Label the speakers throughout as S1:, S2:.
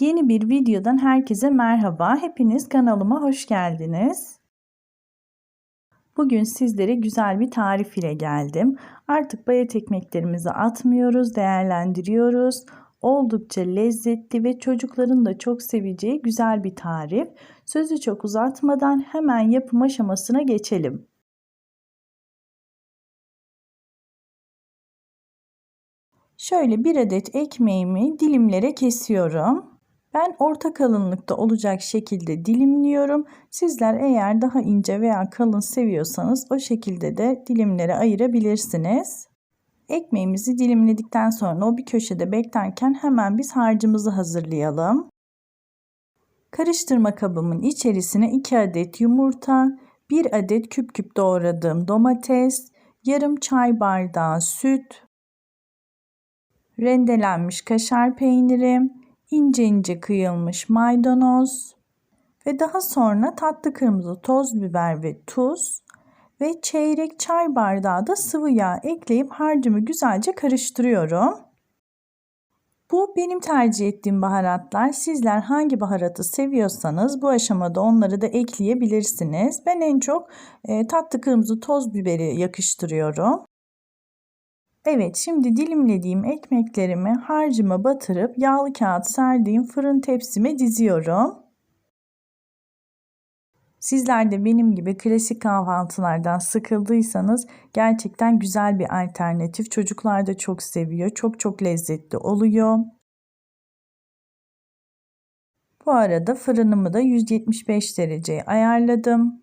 S1: Yeni bir videodan herkese merhaba. Hepiniz kanalıma hoş geldiniz. Bugün sizlere güzel bir tarif ile geldim. Artık bayat ekmeklerimizi atmıyoruz, değerlendiriyoruz. Oldukça lezzetli ve çocukların da çok seveceği güzel bir tarif. Sözü çok uzatmadan hemen yapım aşamasına geçelim. Şöyle bir adet ekmeğimi dilimlere kesiyorum. Ben orta kalınlıkta olacak şekilde dilimliyorum. Sizler eğer daha ince veya kalın seviyorsanız o şekilde de dilimlere ayırabilirsiniz. Ekmeğimizi dilimledikten sonra o bir köşede beklerken hemen biz harcımızı hazırlayalım. Karıştırma kabımın içerisine 2 adet yumurta, 1 adet küp küp doğradığım domates, yarım çay bardağı süt, rendelenmiş kaşar peynirim, ince ince kıyılmış maydanoz ve daha sonra tatlı kırmızı toz biber ve tuz ve çeyrek çay bardağı da sıvı yağ ekleyip harcımı güzelce karıştırıyorum. Bu benim tercih ettiğim baharatlar. Sizler hangi baharatı seviyorsanız bu aşamada onları da ekleyebilirsiniz. Ben en çok e, tatlı kırmızı toz biberi yakıştırıyorum. Evet şimdi dilimlediğim ekmeklerimi harcıma batırıp yağlı kağıt serdiğim fırın tepsime diziyorum. Sizler de benim gibi klasik kahvaltılardan sıkıldıysanız gerçekten güzel bir alternatif. Çocuklar da çok seviyor. Çok çok lezzetli oluyor. Bu arada fırınımı da 175 dereceye ayarladım.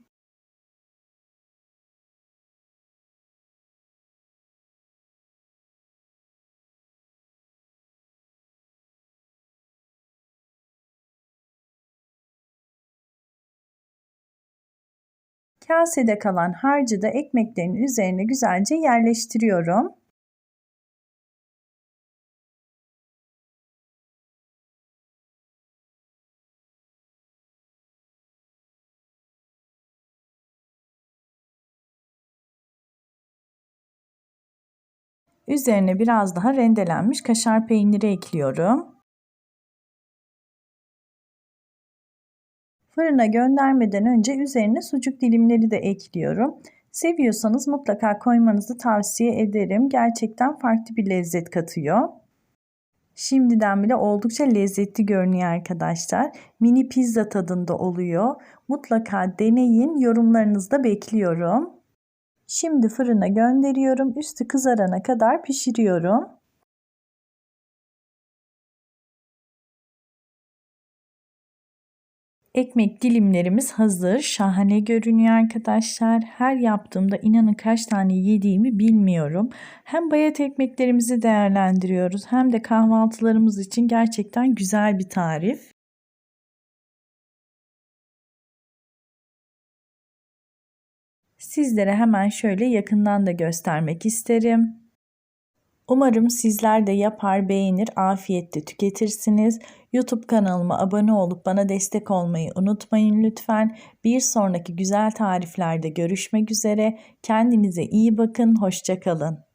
S1: Kasede kalan harcı da ekmeklerin üzerine güzelce yerleştiriyorum. Üzerine biraz daha rendelenmiş kaşar peyniri ekliyorum. Fırına göndermeden önce üzerine sucuk dilimleri de ekliyorum. Seviyorsanız mutlaka koymanızı tavsiye ederim. Gerçekten farklı bir lezzet katıyor. Şimdiden bile oldukça lezzetli görünüyor arkadaşlar. Mini pizza tadında oluyor. Mutlaka deneyin. Yorumlarınızı da bekliyorum. Şimdi fırına gönderiyorum. Üstü kızarana kadar pişiriyorum. Ekmek dilimlerimiz hazır. Şahane görünüyor arkadaşlar. Her yaptığımda inanın kaç tane yediğimi bilmiyorum. Hem bayat ekmeklerimizi değerlendiriyoruz hem de kahvaltılarımız için gerçekten güzel bir tarif. Sizlere hemen şöyle yakından da göstermek isterim. Umarım sizler de yapar, beğenir, afiyetle tüketirsiniz. YouTube kanalıma abone olup bana destek olmayı unutmayın lütfen. Bir sonraki güzel tariflerde görüşmek üzere. Kendinize iyi bakın, hoşçakalın.